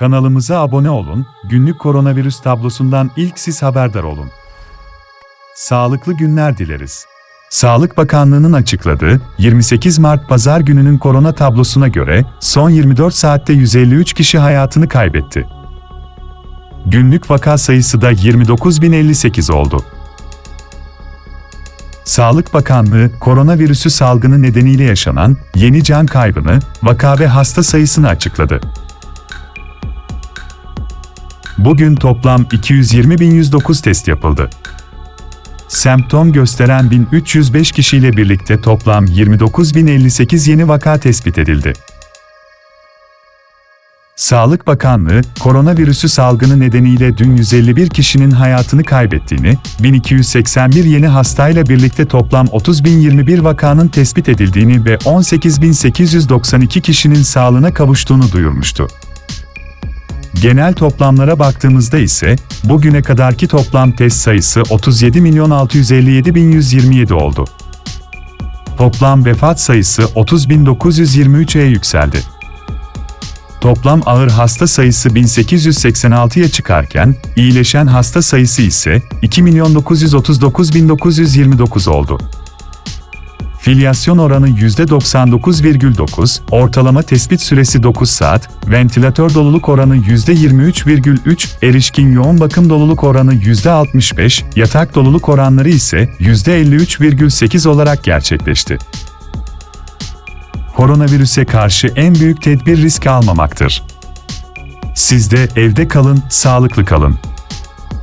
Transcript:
Kanalımıza abone olun, günlük koronavirüs tablosundan ilk siz haberdar olun. Sağlıklı günler dileriz. Sağlık Bakanlığı'nın açıkladığı 28 Mart Pazar gününün korona tablosuna göre son 24 saatte 153 kişi hayatını kaybetti. Günlük vaka sayısı da 29.058 oldu. Sağlık Bakanlığı, koronavirüsü salgını nedeniyle yaşanan yeni can kaybını, vaka ve hasta sayısını açıkladı. Bugün toplam 220.109 test yapıldı. Semptom gösteren 1305 kişiyle birlikte toplam 29.058 yeni vaka tespit edildi. Sağlık Bakanlığı, koronavirüsü salgını nedeniyle dün 151 kişinin hayatını kaybettiğini, 1281 yeni hastayla birlikte toplam 30.021 vakanın tespit edildiğini ve 18.892 kişinin sağlığına kavuştuğunu duyurmuştu. Genel toplamlara baktığımızda ise, bugüne kadarki toplam test sayısı 37.657.127 oldu. Toplam vefat sayısı 30.923'e yükseldi. Toplam ağır hasta sayısı 1886'ya çıkarken, iyileşen hasta sayısı ise 2.939.929 oldu. Filyasyon oranı %99,9, ortalama tespit süresi 9 saat, ventilatör doluluk oranı %23,3, erişkin yoğun bakım doluluk oranı %65, yatak doluluk oranları ise %53,8 olarak gerçekleşti. Koronavirüse karşı en büyük tedbir risk almamaktır. Siz de evde kalın, sağlıklı kalın.